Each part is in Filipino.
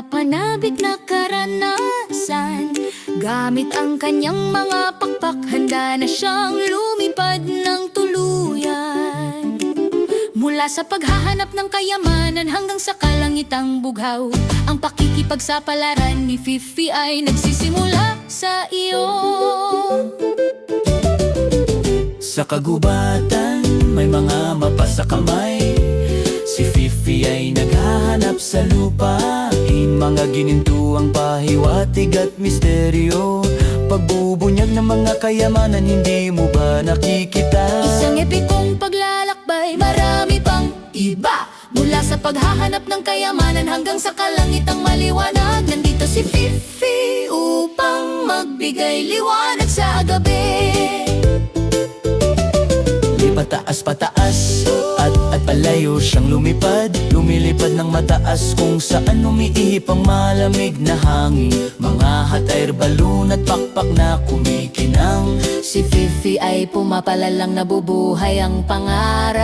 mga panabik na karanasan. Gamit ang kanyang mga pakpak Handa na siyang lumipad ng tuluyan. Mula sa paghahanap ng kayamanan hanggang sa kalangitang bughaw Ang pakikipagsapalaran ni Fifi ay nagsisimula sa iyo. Sa kagubatan, may mga mapa sa lupain Mga ginintuang pahiwatig at misteryo. Pagbubunyag ng mga kayamanan, hindi mo ba nakikita? Isang epikong paglalakbay, marami pang iba. Mula sa paghahanap ng kayamanan hanggang sa kalangitang maliwanag. Nandito si Fifi upang magbigay liwanag sa gabi. Pataas pataas at at palayo siyang lumipad Lumilipad ng mataas kung saan umiihip ang malamig na hangin. Mga hot air balloon at pakpak na kumikinang. Si Fifi ay pumapalalang nabubuhay ang pangarap.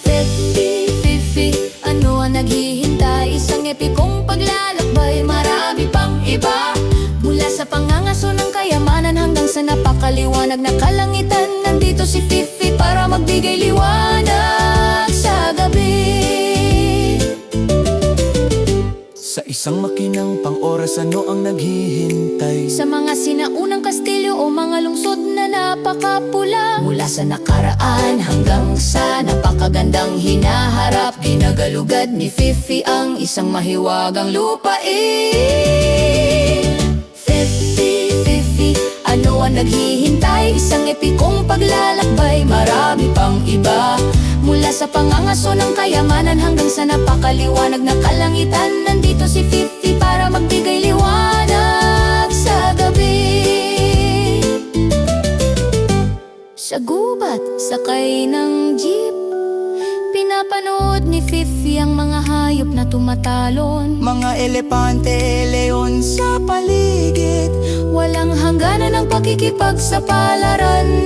Fifi, Fifi, ano ang naghihintay? Isang epikong paglalakbay, marami pang iba. Mula sa pangangaso ng kayamanan hanggang sa napakaliwanag na kalangitan Nandito si Fifi isang makinang pang-oras ano ang naghihintay? Sa mga sinaunang kastilyo o mga lungsod na napakapula. Mula sa nakaraan hanggang sa napakagandang hinaharap Ginagalugad ni Fifi ang isang mahiwagang lupain Fifi, Fifi, ano ang naghihintay? Isang epikong paglalakbay, marami pang iba Mula sa pangangaso ng kayamanan hanggang sa napakaliwanag na kalangitan. Nandito si Fifi para magbigay liwanag sa gabi. Sa gubat, sakay ng jeep. Pinapanood ni Fifi ang mga hayop na tumatalon. Mga elepante, leon sa paligid. Walang hangganan ang pakikipagsapalaran ni Fifi